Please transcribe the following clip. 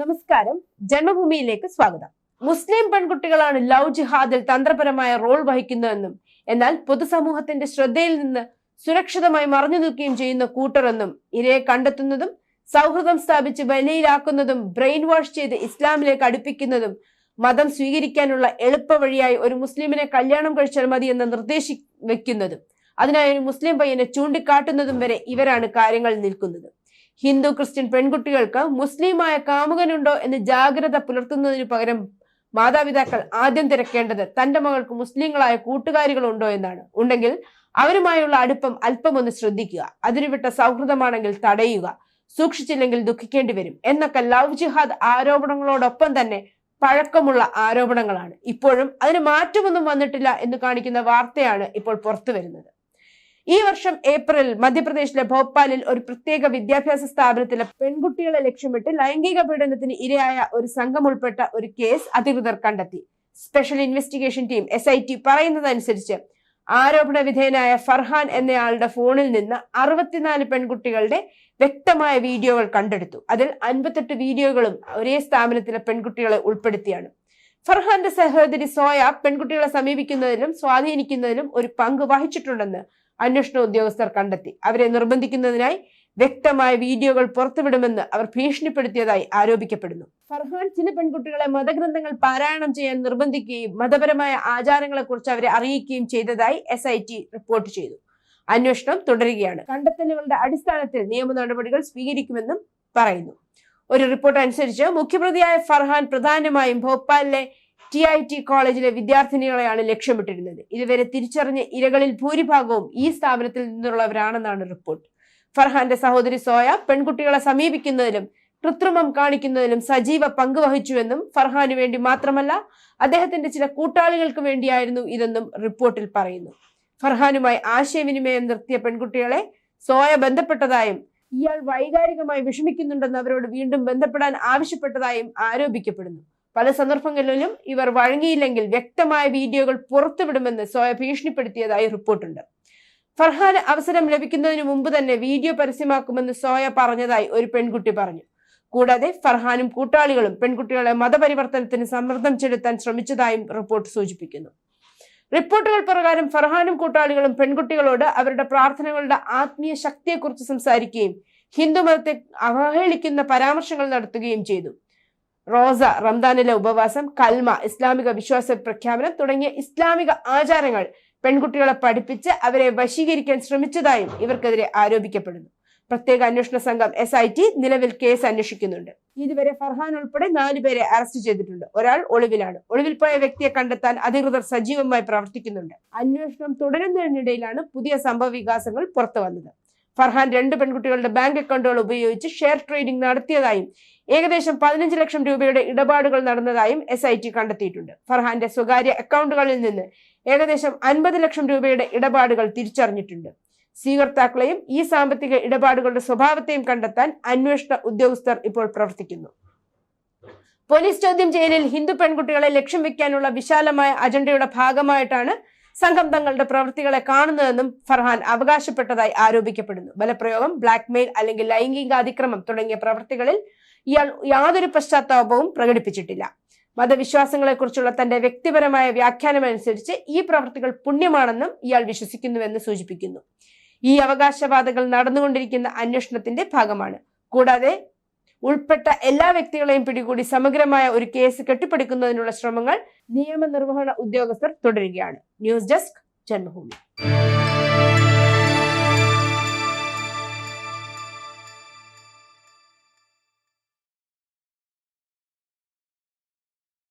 നമസ്കാരം. ജന്മഭൂമിയിലേക്ക് സ്വാഗതം. മുസ്ലിം പെൺകുട്ടികളാണ് ലവ് ജിഹാദിൽ തന്ത്രപരമായ റോൾ വഹിക്കുന്നതെന്നും എന്നാൽ പൊതുസമൂഹത്തിന്റെ ശ്രദ്ധയിൽ നിന്ന് സുരക്ഷിതമായി മറഞ്ഞു നിൽക്കുകയും ചെയ്യുന്ന കൂട്ടറെന്നും ഇരയെ കണ്ടെത്തുന്നതും സൗഹൃദം സ്ഥാപിച്ച് വലയിലാക്കുന്നതും ബ്രെയിൻ വാഷ് ചെയ്ത് ഇസ്ലാമിലേക്ക് അടുപ്പിക്കുന്നതും മതം സ്വീകരിക്കാനുള്ള എളുപ്പ വഴിയായി ഒരു മുസ്ലിമിനെ കല്യാണം കഴിച്ചാൽ മതി എന്ന് നിർദ്ദേശി വെക്കുന്നതും അതിനായി ഒരു മുസ്ലിം പയ്യനെ ചൂണ്ടിക്കാട്ടുന്നതും വരെ ഇവരാണ് കാര്യങ്ങൾ നിൽക്കുന്നത്. ഹിന്ദു ക്രിസ്ത്യൻ പെൺകുട്ടികൾക്ക് മുസ്ലിമായ കാമുകനുണ്ടോ എന്ന് ജാഗ്രത പുലർത്തുന്നതിനു പകരം മാതാപിതാക്കൾ ആദ്യം തിരക്കേണ്ടത് തന്റെ മകൾക്ക് മുസ്ലിങ്ങളായ കൂട്ടുകാരികളുണ്ടോ എന്നാണ്. ഉണ്ടെങ്കിൽ അവരുമായുള്ള അടുപ്പം അല്പം ഒന്ന് ശ്രദ്ധിക്കുക അതിനുവിട്ട സൗഹൃദമാണെങ്കിൽ തടയുക. സൂക്ഷിച്ചില്ലെങ്കിൽ ദുഃഖിക്കേണ്ടി വരും. എന്നൊക്കെ ലവ് ജിഹാദ് ആരോപണങ്ങളോടൊപ്പം തന്നെ പഴക്കമുള്ള ആരോപണങ്ങളാണ്. ഇപ്പോഴും അതിന് മാറ്റമൊന്നും വന്നിട്ടില്ല എന്ന് കാണിക്കുന്ന വാർത്തയാണ് ഇപ്പോൾ പുറത്തു വരുന്നത് ഈ വർഷം ഏപ്രിൽ മധ്യപ്രദേശിലെ ഭോപ്പാലിൽ ഒരു പ്രത്യേക വിദ്യാഭ്യാസ സ്ഥാപനത്തിലെ പെൺകുട്ടികളെ ലക്ഷ്യമിട്ട് ലൈംഗിക പീഡനത്തിന് ഇരയായ ഒരു സംഘം ഉൾപ്പെട്ട ഒരു കേസ് അധികൃതർ കണ്ടെത്തി. Special investigation team S I T പറയുന്നതനുസരിച്ച് ആരോപണ വിധേയനായ ഫർഹാൻ എന്നയാളുടെ ഫോണിൽ നിന്ന് അറുപത്തിനാല് പെൺകുട്ടികളുടെ വ്യക്തമായ വീഡിയോകൾ കണ്ടെടുത്തു. അതിൽ അൻപത്തെട്ട് വീഡിയോകളും ഒരേ സ്ഥാപനത്തിലെ പെൺകുട്ടികളെ ഉൾപ്പെടുത്തിയാണ്. ഫർഹാന്റെ സഹോദരി സോയ പെൺകുട്ടികളെ സമീപിക്കുന്നതിലും സ്വാധീനിക്കുന്നതിലും ഒരു പങ്ക് വഹിച്ചിട്ടുണ്ടെന്ന് അന്വേഷണ ഉദ്യോഗസ്ഥർ കണ്ടെത്തി. അവരെ നിർബന്ധിക്കുന്നതിനായി വ്യക്തമായ വീഡിയോകൾ പുറത്തുവിടുമെന്ന് അവർ ഭീഷണിപ്പെടുത്തിയതായി ആരോപിക്കപ്പെടുന്നു. ഫർഹാൻ ചില പെൺകുട്ടികളെ മതഗ്രന്ഥങ്ങൾ പാരായണം ചെയ്യാൻ നിർബന്ധിക്കുകയും മതപരമായ ആചാരങ്ങളെക്കുറിച്ച് അവരെ അറിയിക്കുകയും ചെയ്തതായി എസ് റിപ്പോർട്ട് ചെയ്തു. അന്വേഷണം തുടരുകയാണ്. കണ്ടെത്തലുകളുടെ അടിസ്ഥാനത്തിൽ നിയമ നടപടികൾ സ്വീകരിക്കുമെന്നും പറയുന്നു. ഒരു റിപ്പോർട്ട് അനുസരിച്ച് മുഖ്യപ്രതിയായ ഫർഹാൻ പ്രധാനമായും ഭോപ്പാലിലെ ടി ഐ ടി കോളേജിലെ വിദ്യാർത്ഥിനികളെയാണ് ലക്ഷ്യമിട്ടിരുന്നത്. ഇതുവരെ തിരിച്ചറിഞ്ഞ ഇരകളിൽ ഭൂരിഭാഗവും ഈ സ്ഥാപനത്തിൽ നിന്നുള്ളവരാണെന്നാണ് റിപ്പോർട്ട്. ഫർഹാന്റെ സഹോദരി സോയ പെൺകുട്ടികളെ സമീപിക്കുന്നതിലും കൃത്രിമം കാണിക്കുന്നതിലും സജീവ പങ്കുവഹിച്ചുവെന്നും ഫർഹാനു വേണ്ടി മാത്രമല്ല അദ്ദേഹത്തിന്റെ ചില കൂട്ടാളികൾക്ക് വേണ്ടിയായിരുന്നു ഇതെന്നും റിപ്പോർട്ടിൽ പറയുന്നു. ഫർഹാനുമായി ആശയവിനിമയം നിർത്തിയ പെൺകുട്ടികളെ സോയ ബന്ധപ്പെട്ടതായും ഇയാൾ വൈകാരികമായി വിഷമിക്കുന്നുണ്ടെന്ന് അവരോട് വീണ്ടും ബന്ധപ്പെടാൻ ആവശ്യപ്പെട്ടതായും ആരോപിക്കപ്പെടുന്നു. പല സന്ദർഭങ്ങളിലും ഇവർ വഴങ്ങിയില്ലെങ്കിൽ വ്യക്തമായ വീഡിയോകൾ പുറത്തുവിടുമെന്ന് സോയ ഭീഷണിപ്പെടുത്തിയതായി റിപ്പോർട്ടുണ്ട്. ഫർഹാന് അവസരം ലഭിക്കുന്നതിന് മുമ്പ് തന്നെ വീഡിയോ പരസ്യമാക്കുമെന്ന് സോയ പറഞ്ഞതായി ഒരു പെൺകുട്ടി പറഞ്ഞു. കൂടാതെ ഫർഹാനും കൂട്ടാളികളും പെൺകുട്ടികളെ മതപരിവർത്തനത്തിന് സമ്മർദ്ദം ചെലുത്താൻ ശ്രമിച്ചതായും റിപ്പോർട്ട് സൂചിപ്പിക്കുന്നു. റിപ്പോർട്ടുകൾ പ്രകാരം ഫർഹാനും കൂട്ടാളികളും പെൺകുട്ടികളോട് അവരുടെ പ്രാർത്ഥനകളുടെ ആത്മീയ ശക്തിയെക്കുറിച്ച് സംസാരിക്കുകയും ഹിന്ദുമതത്തെ അവഹേളിക്കുന്ന പരാമർശങ്ങൾ നടത്തുകയും ചെയ്തു. റോസ റംദാനിലെ ഉപവാസം കൽമ ഇസ്ലാമിക വിശ്വാസ പ്രഖ്യാപനം തുടങ്ങിയ ഇസ്ലാമിക ആചാരങ്ങൾ പെൺകുട്ടികളെ പഠിപ്പിച്ച് അവരെ വശീകരിക്കാൻ ശ്രമിച്ചതായും ഇവർക്കെതിരെ ആരോപിക്കപ്പെടുന്നു. പ്രത്യേക അന്വേഷണ സംഘം എസ് ഐ ടി നിലവിൽ കേസ് അന്വേഷിക്കുന്നുണ്ട്. ഇതുവരെ ഫർഹാൻ ഉൾപ്പെടെ നാലുപേരെ അറസ്റ്റ് ചെയ്തിട്ടുണ്ട്. ഒരാൾ ഒളിവിലാണ്. ഒളിവിൽ പോയ വ്യക്തിയെ കണ്ടെത്താൻ അധികൃതർ സജീവമായി പ്രവർത്തിക്കുന്നുണ്ട്. അന്വേഷണം തുടരുന്നതിനിടയിലാണ് പുതിയ സംഭവ വികാസങ്ങൾ പുറത്തു വന്നത് ഫർഹാൻ രണ്ട് പെൺകുട്ടികളുടെ ബാങ്ക് അക്കൗണ്ടുകൾ ഉപയോഗിച്ച് ഷെയർ ട്രേഡിംഗ് നടത്തിയതായും ഏകദേശം പതിനഞ്ച് ലക്ഷം രൂപയുടെ ഇടപാടുകൾ നടന്നതായും എസ് ഐ ടി കണ്ടെത്തിയിട്ടുണ്ട്. ഫർഹാന്റെ സ്വകാര്യ അക്കൗണ്ടുകളിൽ നിന്ന് ഏകദേശം അൻപത് ലക്ഷം രൂപയുടെ ഇടപാടുകൾ തിരിച്ചറിഞ്ഞിട്ടുണ്ട്. സ്വീകർത്താക്കളെയും ഈ സാമ്പത്തിക ഇടപാടുകളുടെ സ്വഭാവത്തെയും കണ്ടെത്താൻ അന്വേഷണ ഉദ്യോഗസ്ഥർ ഇപ്പോൾ പ്രവർത്തിക്കുന്നു. പോലീസ് ചോദ്യം ചെയ്യലിൽ ഹിന്ദു പെൺകുട്ടികളെ ലക്ഷ്യം വെക്കാനുള്ള വിശാലമായ അജണ്ടയുടെ ഭാഗമായിട്ടാണ് സംഘം തങ്ങളുടെ പ്രവൃത്തികളെ കാണുന്നതെന്നും ഫർഹാൻ അവകാശപ്പെട്ടതായി ആരോപിക്കപ്പെടുന്നു. ബലപ്രയോഗം ബ്ലാക്ക്മെയിൽ അല്ലെങ്കിൽ ലൈംഗിക അതിക്രമം തുടങ്ങിയ പ്രവൃത്തികളിൽ ഇയാൾ യാതൊരു പശ്ചാത്താപവും പ്രകടിപ്പിച്ചിട്ടില്ല. മതവിശ്വാസങ്ങളെക്കുറിച്ചുള്ള തന്റെ വ്യക്തിപരമായ വ്യാഖ്യാനമനുസരിച്ച് ഈ പ്രവൃത്തികൾ പുണ്യമാണെന്നും ഇയാൾ വിശ്വസിക്കുന്നുവെന്ന് സൂചിപ്പിക്കുന്നു. ഈ അവകാശവാദങ്ങൾ നടന്നുകൊണ്ടിരിക്കുന്ന അന്വേഷണത്തിന്റെ ഭാഗമാണ്. കൂടാതെ ഉൾപ്പെട്ട എല്ലാ വ്യക്തികളെയും പിടികൂടി സമഗ്രമായ ഒരു കേസ് കെട്ടിപ്പടുക്കുന്നതിനുള്ള ശ്രമങ്ങൾ നിയമനിർവഹണ ഉദ്യോഗസ്ഥർ തുടരുകയാണ്. News desk Janmabhumi.